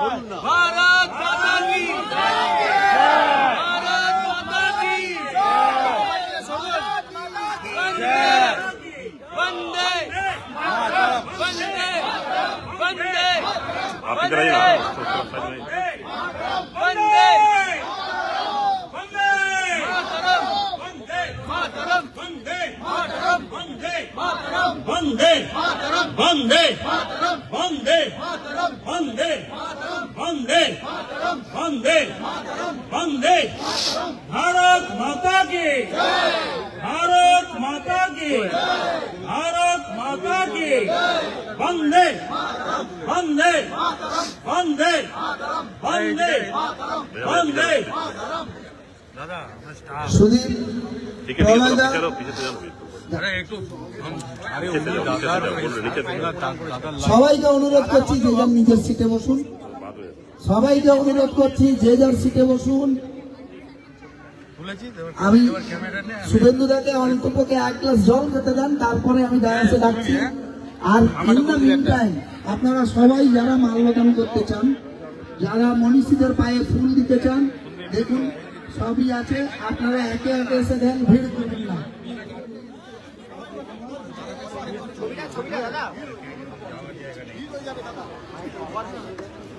बंदे माता की भारत माता की बंदे वंदे। बंदे वंदे। वंदे। Vande! Vande! Vande! Vande! বন্দে। বন্দে। বন্দে। ভারত মাতা কে। ভারত মাতা কে। ভারত মাতা কে। বন্দে। বন্দে। বন্দে। বন্দে। বন্দে। সবাইকে অনুরোধ করছি যে নিজের সিটে বসুন। সবাইকে অনুরোধ করছি, যে যার সিটে বসুন। আমি শুভেন্দু দাকে অন্তপক্ষে এক গ্লাস জল খেতে দেন, তারপরে আমি ডায়াসে ডাকছি। আর আপনারা সবাই যারা মাল্যদান করতে চান, যারা মনীষীদের পায়ে ফুল দিতে চান, দেখুন, সবই আছে। আপনারা একে একে এসে দেন, ভিড় করবেন না।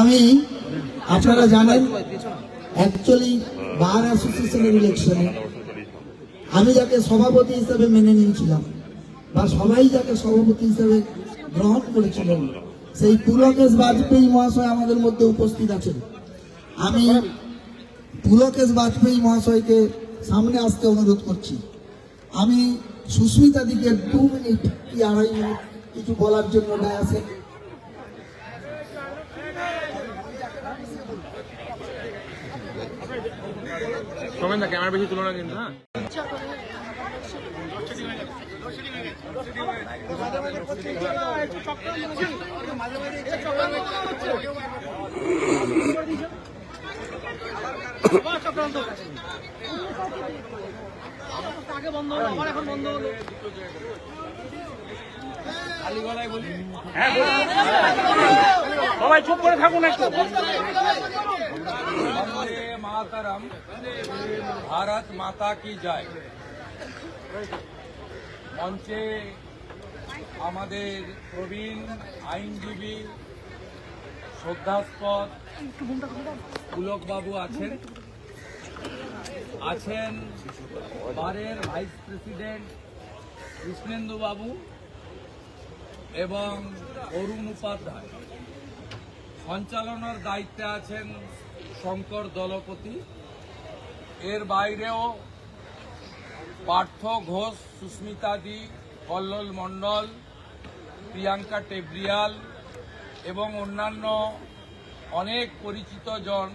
আমি, আপনারা জানেন অ্যাকচুয়ালি বার অ্যাসোসিয়েশনের ইলেকশনে আমি যাকে সভাপতি হিসেবে মেনে নিয়েছিলাম, বা সবাই যাকে সভাপতি হিসেবে গ্রহণ করেছিলেন সেই পুলকেশ বাজপেয়ী মহাশয় আমাদের মধ্যে উপস্থিত আছেন। আমি পুলকেশ বাজপেয়ী মহাশয়কে সামনে আসতে অনুরোধ করছি। আমি সুস্মিতা দিকে দু মিনিট কি আড়াই মিনিট কিছু বলার জন্য ডায়াসে সোমেন দা ক্যামেরা বেশি তুলো না কিন্তু হ্যাঁ। আগে বন্ধ হলো আবার এখন বন্ধ হলো। সবাই চুপ করে থাকুন একটু। মাতারাম। ভারত মাতা কি যায় মঞ্চে আমাদের প্রবীণ আইনজীবী শ্রদ্ধাস্পদ পুলকবাবু আছেন। আছেন বারের ভাইস প্রেসিডেন্ট কৃষ্ণেন্দু বাবু। এবং অরুণ উপাধ্যায়। সঞ্চালনার দায়িত্বে আছেন শঙ্কর দলপতি। এর বাইরেও পার্থ ঘোষ সুস্মিতাদি কল্লোল মণ্ডল, প্রিয়াঙ্কা টেবরিয়াল এবং অন্যান্য অনেক পরিচিত জন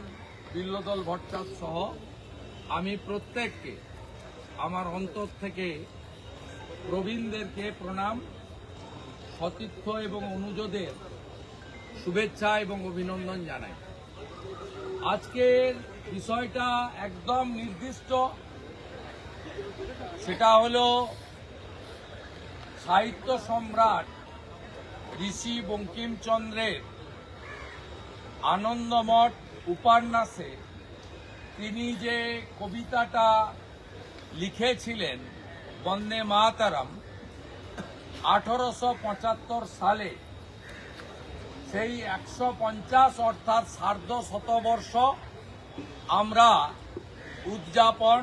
বিল্লদল ভট্টাচার্য সহ আমি প্রত্যেককে, আমার অন্তর থেকে প্রবীণদেরকে প্রণাম। সতীর্থ এবং অনুজদের শুভেচ্ছা এবং অভিনন্দন জানাই। আজকের বিষয়টা একদম নির্দিষ্ট। সেটা হলো সাহিত্য সম্রাট ঋষি বঙ্কিমচন্দ্রের আনন্দমঠ উপন্যাসে তিনি যে কবিতাটা লিখেছিলেন, বন্দে মাতারাম আঠারোশো পঁচাত্তর সালে সেই একশো পঞ্চাশ অর্থাৎ সার্ধ শতবর্ষ আমরা উদযাপন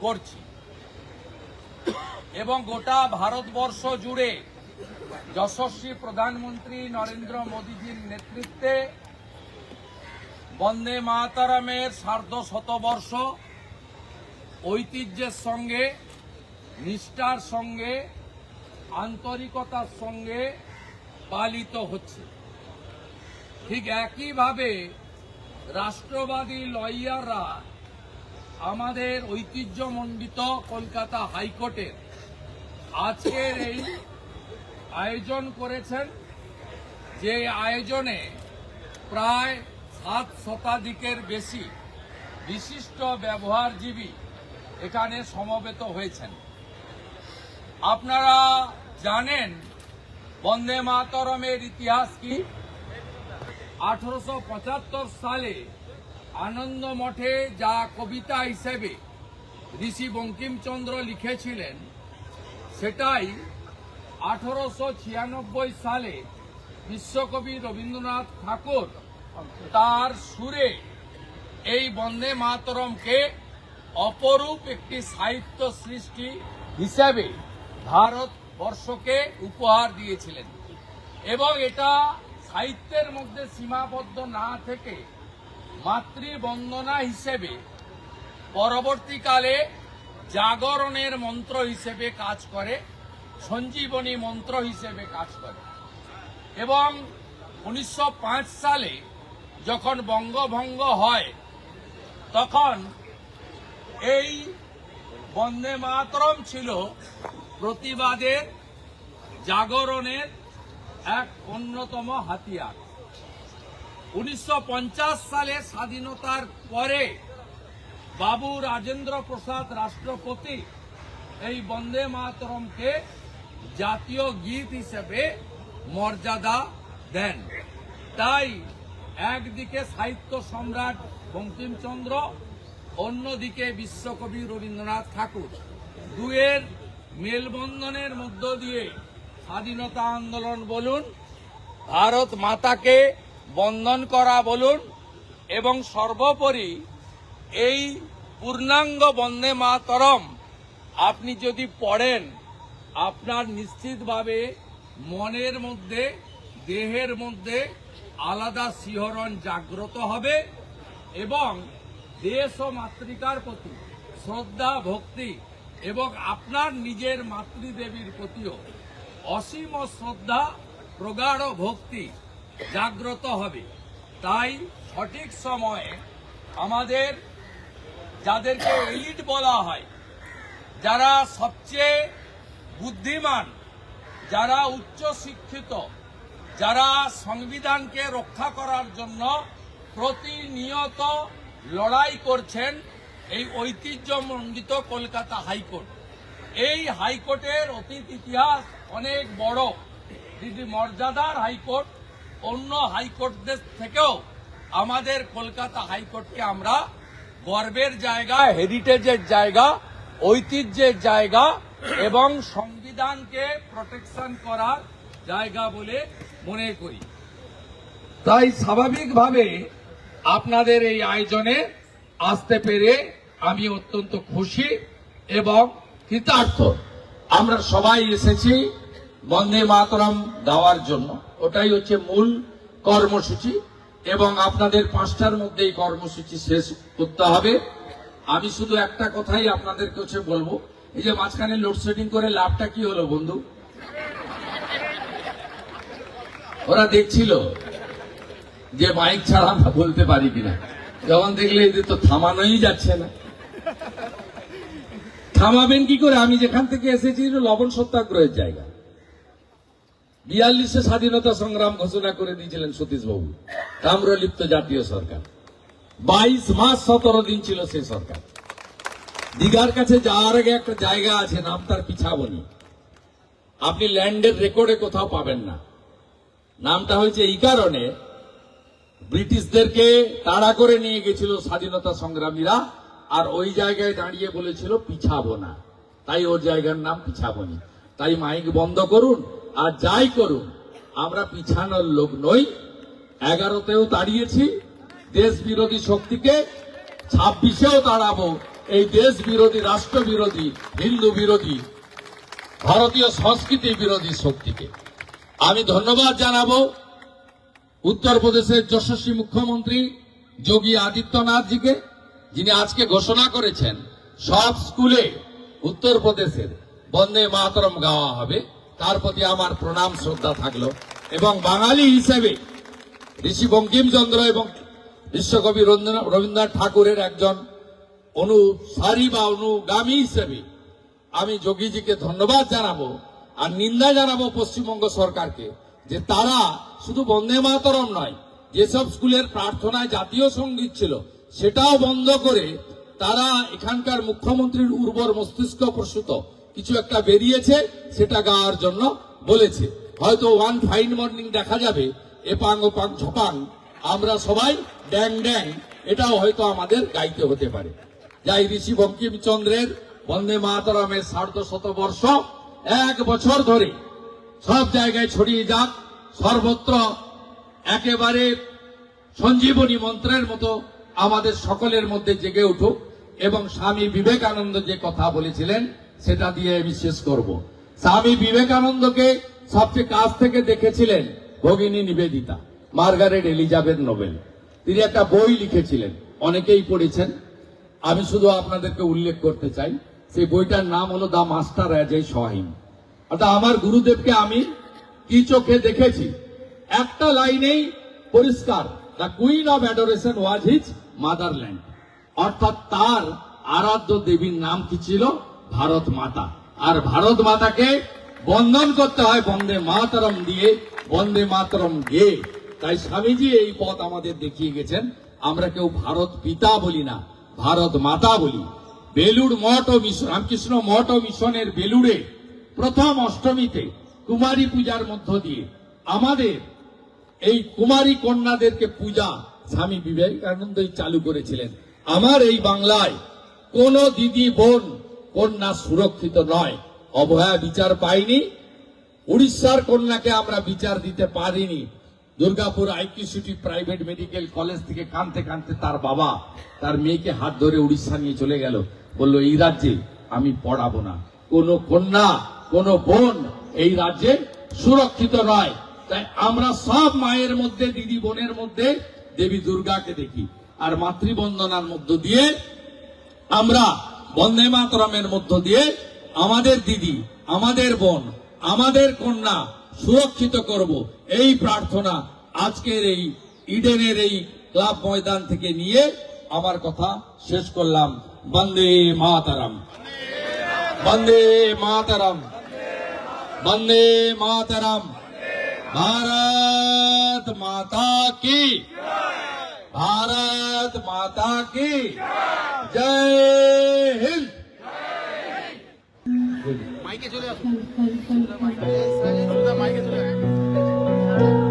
করছি। এবং গোটা ভারতবর্ষ জুড়ে যশস্বী প্রধানমন্ত্রী নরেন্দ্র মোদীজির নেতৃত্বে বন্দে মাতারামের সার্ধ শতবর্ষ ঐতিহ্যের সঙ্গে, নিষ্ঠার সঙ্গে আন্তরিকতার সঙ্গে পালিত হচ্ছে। ঠিক একইভাবে রাষ্ট্রবাদী লয়াররা আমাদের ঐতিহ্যমণ্ডিত কলকাতা হাইকোর্টের আজকের এই আয়োজন করেছেন, যে আয়োজনে প্রায় সাত শতাধিকের বেশি বিশিষ্ট ব্যবহারজীবী এখানে সমবেত হয়েছেন। আপনারা জানেন বন্দে মাতরমের ইতিহাস কি? আঠারোশো পঁচাত্তর সালে আনন্দ মঠে যা কবিতা হিসেবে ঋষি বঙ্কিমচন্দ্র লিখেছিলেন, সেটাই আঠারোশো ছিয়ানব্বই সালে বিশ্বকবি রবীন্দ্রনাথ ঠাকুর তার সুরে এই বন্দে মাতরমকে অপরূপ একটি সাহিত্য সৃষ্টি হিসাবে ভারতবর্ষকে উপহার দিয়েছিলেন। এবং এটা সাহিত্যের মধ্যে সীমাবদ্ধ না থেকে মাতৃবন্দনা হিসেবে পরবর্তীকালে জাগরণের মন্ত্র হিসেবে কাজ করে, সঞ্জীবনী মন্ত্র হিসেবে কাজ করে। এবং উনিশশো পাঁচ সালে যখন বঙ্গভঙ্গ হয়, তখন এই বন্দে মাতরম ছিল প্রতিবাদের জাগরণের এক অন্যতম হাতিয়ার। উনিশশো পঞ্চাশ সালে স্বাধীনতার পরে বাবু রাজেন্দ্র প্রসাদ রাষ্ট্রপতি এই বন্দে মাতরমকে জাতীয় গীত হিসেবে মর্যাদা দেন। তাই একদিকে সাহিত্য সম্রাট বঙ্কিমচন্দ্র, অন্যদিকে বিশ্বকবি রবীন্দ্রনাথ ঠাকুর। দুয়ের মেলবন্ধনের মধ্য দিয়ে স্বাধীনতা আন্দোলন বলুন, ভারত মাতাকে বন্ধন করা বলুন, এবং সর্বোপরি এই পূর্ণাঙ্গ বন্দে মাতরম আপনি যদি পড়েন, আপনার নিশ্চিতভাবে মনের মধ্যে, দেহের মধ্যে আলাদা শিহরণ জাগ্রত হবে এবং দেশ ও মাতৃকার প্রতি শ্রদ্ধা, ভক্তি এবং আপনার নিজের মাতৃদেবীর প্রতিও অসীম শ্রদ্ধা, প্রগাঢ় ভক্তি জাগ্রত হবে। তাই সঠিক সময়ে আমাদের যাদেরকে এলিট বলা হয়, যারা সবচেয়ে বুদ্ধিমান, যারা উচ্চ শিক্ষিত, যারা সংবিধানকে রক্ষা করার জন্য প্রতিনিয়ত লড়াই করছেন এই ঐতিহ্যমণ্ডিত কলকাতা হাইকোর্ট। এই হাইকোর্টের অতীত ইতিহাস অনেক বড়। দিদি মর্যাদার হাইকোর্ট, অন্য হাইকোর্টদের থেকেও আমাদের কলকাতা হাইকোর্টকে আমরা গর্বের জায়গা, হেরিটেজের জায়গা, ঐতিহ্যের জায়গা এবং সংবিধানকে প্রোটেকশন করার জায়গা বলে মনে করি। তাই স্বাভাবিকভাবে আপনাদের এই আয়োজনে আসতে পেরে আমি অত্যন্ত খুশি এবং কৃতার্থ। আমরা সবাই এসেছি বন্দে মাতরম গাওয়ার জন্য। ওটাই হচ্ছে মূল কর্মসূচি এবং আপনাদের পাঁচটার মধ্যে এই কর্মসূচি শেষ করতে হবে। আমি শুধু একটা কথাই আপনাদের কাছে বলব, এই যে মাঝখানে লোডশেডিং করে লাভটা কি হলো বন্ধু? ওরা দেখছিল যে মাইক ছাড়া আমরা বলতে পারি কিনা। যখন দেখলে এদের তো থামানোই যাচ্ছে না। থামাবেন কি করে? আমি যেখান থেকে এসেছি লবণ সত্যাগ্রহের জায়গা। বিয়াল্লিশে স্বাধীনতা সংগ্রাম ঘোষণা করে দিয়েছিলেন সতীশবাবু। তাম্রলিপ্ত জাতীয় সরকার। বাইশ মাস সতেরো দিন ছিল সেই সরকার। দীঘার কাছে যাওয়ার আগে একটা জায়গা আছে, নাম তার পিছাবনি। আপনি ল্যান্ডের রেকর্ডে কোথাও পাবেন না। নামটা হয়েছে এই কারণে ব্রিটিশদেরকে তাড়া করে নিয়ে গেছিল স্বাধীনতা সংগ্রামীরা, আর ওই জায়গায় দাঁড়িয়ে বলেছিল, পিছাবো না। তাই ওর জায়গার নাম পিছাবনি। তাই মাইক বন্ধ করুন আর যাই করুন, আমরা পিছানোর লোক নই। এগারোতেও দাঁড়িয়েছি দেশ বিরোধী শক্তিকে ছাব্বিশেও দাঁড়াবো। এই দেশ বিরোধী রাষ্ট্র বিরোধী হিন্দু বিরোধী ভারতীয় সংস্কৃতি বিরোধী শক্তিকে। আমি ধন্যবাদ জানাব। উত্তরপ্রদেশের যশস্বী মুখ্যমন্ত্রী যোগী আদিত্যনাথজিকে, যিনি আজকে ঘোষণা করেছেন, সব স্কুলে উত্তরপ্রদেশের বন্দে মাতরম গাওয়া হবে। তার প্রতি আমার প্রণাম, শ্রদ্ধা থাকল। এবং বাঙালি হিসেবে ঋষি বঙ্কিমচন্দ্র এবং বিশ্বকবি রবীন্দ্রনাথ ঠাকুরের একজন অনুসারী বা অনুগামী হিসেবে আমি যোগীজিকে ধন্যবাদ জানাব আর নিন্দা জানাব পশ্চিমবঙ্গ সরকারকে যে তারা শুধু বন্দে মাতরম নয়, যেসব স্কুলের প্রার্থনায় জাতীয় সংগীত ছিল, সেটাও বন্ধ করে তারা এখানকার মুখ্যমন্ত্রীর উর্বর মস্তিষ্ক প্রসূত কিছু একটা বেরিয়েছে, সেটা গাওয়ার জন্য বলেছে। হয়তো ওয়ান ফাইন মর্নিং দেখা যাবে, এপাং ওপাং ঝপাং, আমরা সবাই ড্যাং ড্যাং, এটাও হয়তো আমাদের গাইতে হতে পারে। যাই ঋষি বঙ্কিমচন্দ্রের বন্দে মাতরমের সার্ধ শতবর্ষ এক বছর ধরে সব জায়গায় ছড়িয়ে যাক সর্বত্র একেবারে সঞ্জীবনী মন্ত্রের মতো আমাদের সকলের মধ্যে জেগে উঠুক এবং স্বামী বিবেকানন্দ যে কথা বলেছিলেন, সেটা দিয়ে আমি শেষ করব। স্বামী বিবেকানন্দকে সবচেয়ে কাছ থেকে দেখেছিলেন ভগিনী নিবেদিতা, মার্গারেট এলিজাবেথ নোবেল। তিনি একটা বই লিখেছিলেন, অনেকেই পড়েছেন। আমি শুধু আপনাদেরকে উল্লেখ করতে চাই, সেই বইটার নাম হলো দা মাস্টার অ্যাজ এ সহিম অর্থাৎ আমার গুরুদেবকে আমি কি চোখে দেখেছি? একটা লাইনেই পরিষ্কার the queen of adoration was his motherland অর্থাৎ তার আরাধ্য দেবীর নাম কি ছিল? ভারত মাতা। আর ভারত মাতাকে বন্ধন করতে হয় বন্দে মাতরম দিয়ে, বন্দে মাতরম গেয়ে তাই স্বামীজি এই পথ আমাদের দেখিয়ে গেছেন। আমরা কেউ ভারত পিতা বলি না, ভারত মাতা বলি। বেলুড় মঠ ও রামকৃষ্ণ মঠ ও মিশনের বেলুড়ে প্রথম অষ্টমীতে কুমারী পূজার মধ্য দিয়ে। আমাদের এই কুমারী কন্যাদেরকে পূজা স্বামী বিবেকানন্দই চালু করেছিলেন। আমার এই বাংলায় কোন দিদি, বোন, কন্যা সুরক্ষিত নয়। অবহেয়া বিচার পাইনি। উড়িষ্যার কন্যাকে আমরা বিচার দিতে পারিনি। Durgapur IQ City private medical college থেকে কানতে কানতে তার বাবা, তার মেয়েকে হাত ধরে উড়িষ্যা নিয়ে চলে গেল। বলল, এই রাজ্যে আমি পড়াবো না। কোন কন্যা, কোন বোন এই রাজ্যে সুরক্ষিত নয় তাই আমরা সব মায়ের মধ্যে, দিদি বোনের মধ্যে, দেবী দুর্গাকে দেখি। আর মাতৃবন্দনার মধ্য দিয়ে আমরা বন্দে মাতরমের মধ্য দিয়ে আমাদের দিদি, আমাদের বোন, আমাদের কন্যা সুরক্ষিত করব। এই প্রার্থনা আজকের এই ইডেনের এই ক্লাব ময়দান থেকে নিয়ে আমার কথা শেষ করলাম। বন্দে মাতারাম। বন্দে মাতারাম। वंदे मातरम। भारत माता की। भारत माता की। जय हिंद। माइक चले माइक चले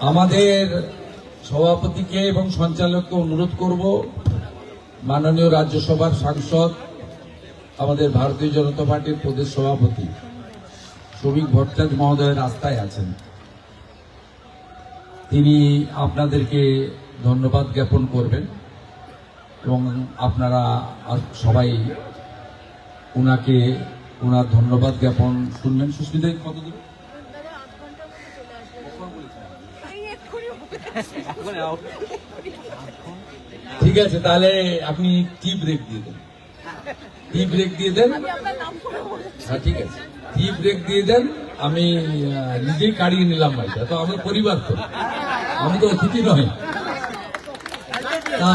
আমাদের সভাপতিকে এবং সঞ্চালককে অনুরোধ করব, মাননীয় রাজ্যসভার সাংসদ, আমাদের ভারতীয় জনতা পার্টির প্রদেশ সভাপতি, শ্রমিক ভট্টাচার্য মহোদয় রাস্তায় আছেন। তিনি আপনাদেরকে ধন্যবাদ জ্ঞাপন করবেন এবং আপনারা সবাই ওনাকে ওনার ধন্যবাদ জ্ঞাপন শুনবেন সুস্মিতা কত ঠিক আছে তাহলে আপনি টি ব্রেক দিয়ে দেন। টি ব্রেক দিয়ে দেন। হ্যাঁ ঠিক আছে। টি ব্রেক দিয়ে দেন আমি নিজেই কাড়িয়ে নিলাম ভাইটা তো আমার পরিবার তো। আমি তো অতিথি নয়। তা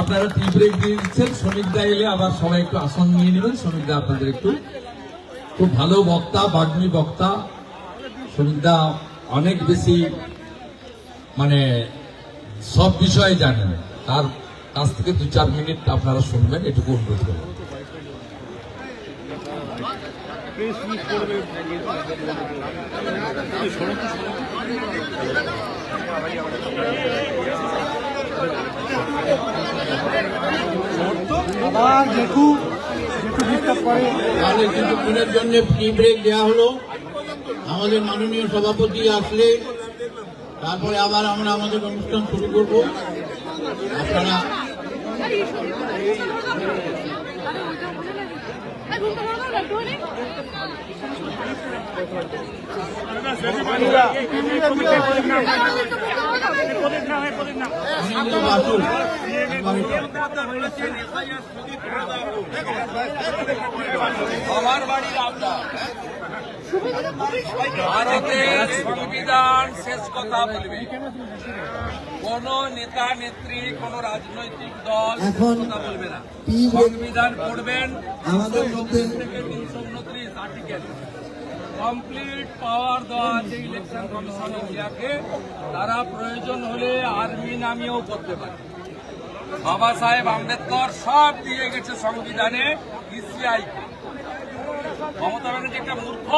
আপনারা টি ব্রেক দিয়ে দিচ্ছেন। শ্রমিকদা এলে আবার সবাই একটু আসন নিয়ে নেবেন। শ্রমিকদা আপনাদের একটু খুব ভালো বক্তা বাগ্মী বক্তা। শ্রমিকদা অনেক বেশি মানে সব বিষয়ে জানেন। তার কাছ থেকে দু চার মিনিট আপনারা শুনবেন এটুকু অনুরোধ করবেন তাহলে কিছুক্ষণের জন্য টি ব্রেক দেওয়া হলো। আমাদের মাননীয় সভাপতি আসলে তারপরে আবার আমরা আমাদের অনুষ্ঠান শুরু করব। আপনারা আমার বাড়ির আপনার। আজকে সংবিধান শেষ কথা বলবে। কোন নেতা নেত্রী কোন রাজনৈতিক দল কথা বলবে না। সংবিধান পড়বেন আমাদের মধ্যে থেকে তিনশো উনত্রিশ আর্টিকেল কমপ্লিট পাওয়ার দেওয়া আছে ইলেকশন কমিশন ইন্ডিয়াকে। তারা প্রয়োজন হলে আর্মি নামিয়েও করতে পারে। বাবা সাহেব আম্বেদকর সব দিয়ে গেছে সংবিধানে ইসিআই মমতা ব্যানার্জি একটা মূর্খ।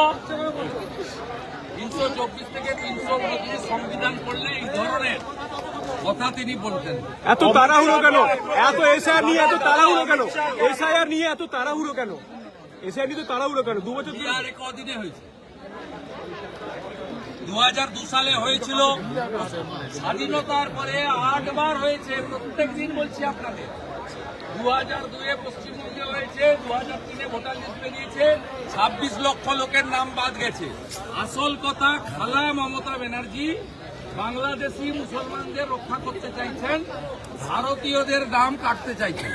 তিনশো চব্বিশ থেকে তিনশো উনত্রিশ সংবিধান করলে এই ধরনের কথা তিনি বলতেন। এত তাড়াহুড়ো কেন? এত এসআইআর নিয়ে এত তাড়াহুড়ো কেন? এসআইআর নিয়ে এত তাড়াহুড়ো কেন? এসআইআর নিয়ে তো তাড়াহুড়ো কেন? দু বছর বিহারে কদিনে হয়েছে। দু হাজার দু সালে হয়েছিল। স্বাধীনতার পরে আটবার হয়েছে। প্রত্যেক দিন বলছি আপনাদের। দু হাজার দুয়ে পশ্চিমবঙ্গে হয়েছে দু হাজার তিনে ভোটার লিস্ট বেরিয়েছে, ছাব্বিশ লক্ষ লোকের নাম বাদ গেছে। আসল কথা, খালা মমতা ব্যানার্জি বাংলাদেশি মুসলমানদের রক্ষা করতে চাইছেন, ভারতীয়দের দাম কাটতে চাইছেন।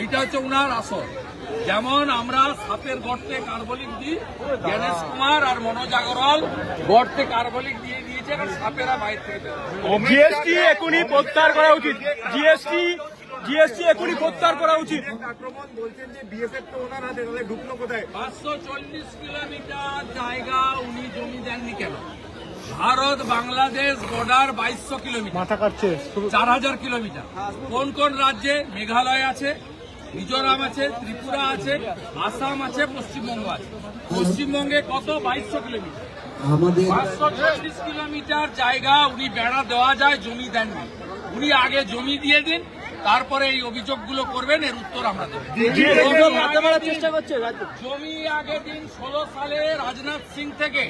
এইটা হচ্ছে উনার আসল। যেমন আমরা সাপের গর্তে কার্বলিক দিই, গণেশ কুমার আর মনোজ আগরওয়াল গর্তে কার্বলিক দিয়ে দিয়েছে কারণ সাপেরা বাইরে থেকে। জিএসটি এখনই প্রত্যাহার করা উচিত। জিএসটি জিএসটি এখনই প্রত্যাহার করা উচিত। আক্রমণ বলছেন যে বিএসএফটো ওনার হাতে ঘুপ্ত কোথায়? পাঁচশো চল্লিশ কিলোমিটার জায়গা উনি জমি দেননি কেন? ভারত বাংলাদেশ বর্ডার বাইশশো কিলোমিটার। মাথা কাটছে চার হাজার কিলোমিটার। কোন কোন রাজ্যে মেঘালয় আছে মিজোরাম আছে ত্রিপুরা আছে আসাম আছে পশ্চিমবঙ্গ আছে? পশ্চিমবঙ্গে কত? বাইশশো কিলোমিটার। পাঁচশো চল্লিশ কিলোমিটার জায়গা উনি বেড়া দেওয়া যায় জমি দেননি। উনি আগে জমি দিয়ে দিন তারপরে এই অভিযোগগুলো করবেন এর উত্তর আমরা দেবো। চেষ্টা করছে জমি আগে দিন ষোলো সালে রাজনাথ সিং থেকে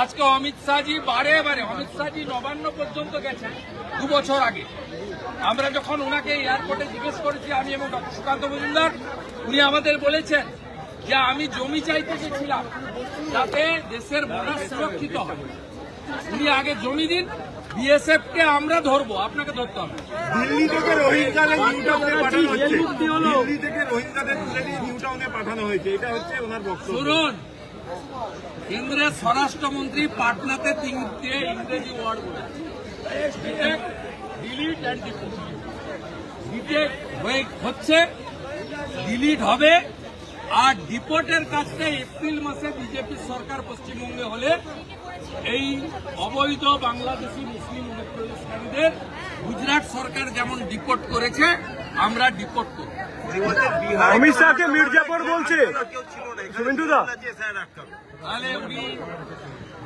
আজকে অমিত শাহজি বারে বারে অমিত শাহজি নবান্ন পর্যন্ত গেছেন দু বছর আগে। আমরা যখন ওনাকে এয়ারপোর্টে জিজ্ঞেস করেছি আমি এবং ডক্টর সুকান্ত মজুমদার উনি আমাদের বলেছেন যে আমি জমি চাইতে গেছিলাম যাতে দেশের বর্ডার সুরক্ষিত হয়। উনি আগে জমি দিন বিএসএফ কে আমরা ধরবো আপনাকে ধরতে হবে। দিল্লি থেকে রোহিঙ্গাদের নিউ টাউনে পাঠানো হচ্ছে। দিল্লি থেকে রোহিঙ্গাদের তুলে নিয়ে নিউ টাউনে পাঠানো হয়েছে। এটা হচ্ছে ওনার বক্তব্য। শুনুন কেন্দ্রের স্বরাষ্ট্রমন্ত্রী পাটনাতে তিনটে ইংরেজি ওয়ার্ড ডিলিট অ্যান্ড ডিটেক্ট হয়ে হচ্ছে ডিলিট হবে আর ডিপোর্টের কাজটা এপ্রিল মাসে বিজেপি সরকার পশ্চিমবঙ্গে হলে এই অবৈধ বাংলাদেশি মুসলিম অনুপ্রবেশকারীদের গুজরাট সরকার যেমন ডিপোর্ট করেছে আমরা ডিপোর্ট করব। অমিত শাহকে মির্জাপুর বলছে। তাহলে উনি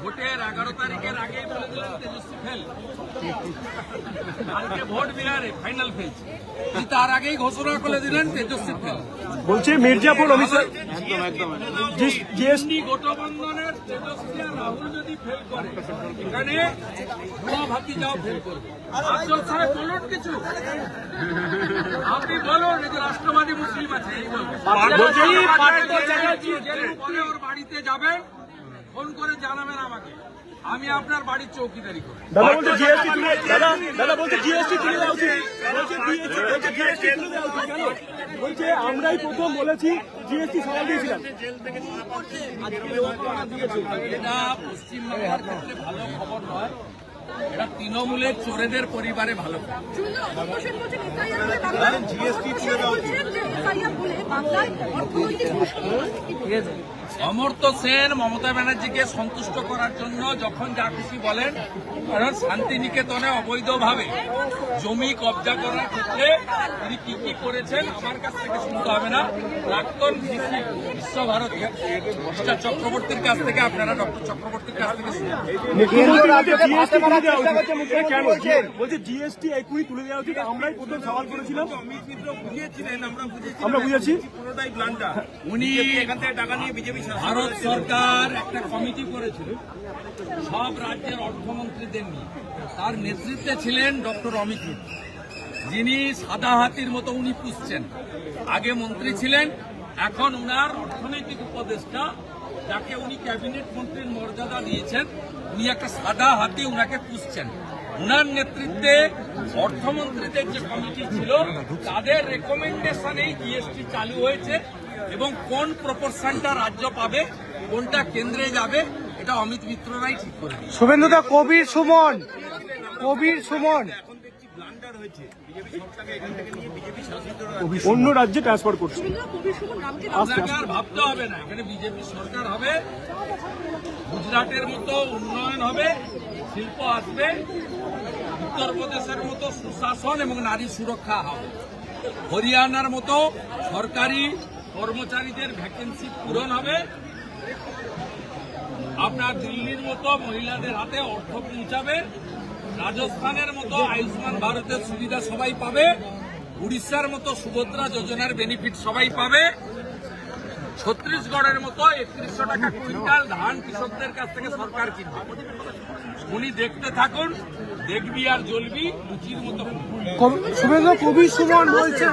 ভোটের এগারো তারিখের আগে বলে দিলেন তেজস্বী ফেল কালকে ভোট বিহারে ফাইনাল উনি তার আগেই ঘোষণা করে দিলেন তেজস্বী ফেল বলছে মির্জাপুর শাহ জিএসটি এমনি গঠবন্ধনের তেজস্বী আর রাহুল যদি ফেল করে এখানে ভাতি যাও ফেল করবে। আফজল সাহেব বলুন কিছু। আপনি বলুন এই যে রাষ্ট্রবাদী মুসলিম আছে বলুন। বাড়িতে যাবেন ফোন করে জানাবেন আমাকে। আমি আপনার বাড়ির চৌকিদারি করি। দাদা বলছে জিএসটি তুলে দাদা দাদা বলছে জিএসটি তুলে উচিত। বলছে জিএসটি তুলে উচিত। কেন? বলছে আমরাই প্রথম বলেছি জিএসটি সবাই দিয়েছিলাম। এটা পশ্চিমবাংলার ক্ষেত্রে ভালো খবর নয়। এটা তৃণমূলের চোরেদের পরিবারে ভালো খবর। অমর্ত্য সেন মমতা ব্যানার্জিকে সন্তুষ্ট করার জন্য যখন যা খুশি বলেন কারণ শান্তিনিকেতনে অবৈধভাবে জমি কবজা করার ক্ষেত্রে তিনি কি কি করেছেন আমার কাছ থেকে শুনতে হবে না। প্রাক্তন ভিসি বিশ্বভারতী মিস্টার চক্রবর্তীর কাছ থেকে আপনারা ডক্টর চক্রবর্তীর কাছ থেকে জিএসটি তুলে দেওয়া উচিত এটা কেন বলছে জিএসটি এক্ষুনি তুলে দেওয়া উচিত আমরাই প্রথম সওয়াল করেছিলাম আমরা বুঝেছি উনি ভারত সরকার একটা কমিটি করেছিল। সব রাজ্যের অর্থমন্ত্রীদের নিয়ে। তার নেতৃত্বে ছিলেন ডক্টর অমিত যিনি সাদা হাতির মতো উনি পুষছেন। আগে মন্ত্রী ছিলেন, এখন উনার অর্থনৈতিক উপদেষ্টা, যাকে উনি ক্যাবিনেট মন্ত্রীর মর্যাদা দিয়েছেন, উনি একটা সাদা হাতি উনাকে পুষছেন। উনার নেতৃত্বে অর্থমন্ত্রীদের যে কমিটি ছিল, তাদের রেকমেন্ডেশনেই জিএসটি চালু হয়েছে। এবং কোন প্রপোর্শনটা রাজ্য পাবে কোনটা কেন্দ্রে যাবে এটা অমিত মিত্ররাই ঠিক করে। শুভেন্দুদা কবির সুমন। কবির সুমন। অন্য রাজ্যে ট্রান্সফার করছে। ভাবতে হবে না এখানে বিজেপি সরকার হবে গুজরাটের মতো উন্নয়ন হবে শিল্প আসবে উত্তরপ্রদেশের মতো সুশাসন এবং নারী সুরক্ষা হবে। হরিয়ানার মতো সরকারি কর্মচারীদের ভ্যাকেন্সি পূরণ হবে। আপনার দিল্লির মতো মহিলাদের হাতে অর্থ পৌঁছাবে। রাজস্থানের মতো আয়ুষ্মান ভারতের সুবিধা সবাই পাবে। উড়িষ্যার মতো সুভদ্রা যোজনার বেনিফিট সবাই পাবে। ছত্তিশগড়ের মতো একত্রিশশো টাকা কুইন্টাল ধান কৃষকদের কাছ থেকে সরকার কিনবে। উনি দেখতে থাকুন দেখবি আর জ্বলবি লুচির মতো। শুভেন্দু কবির সুমন বলছেন।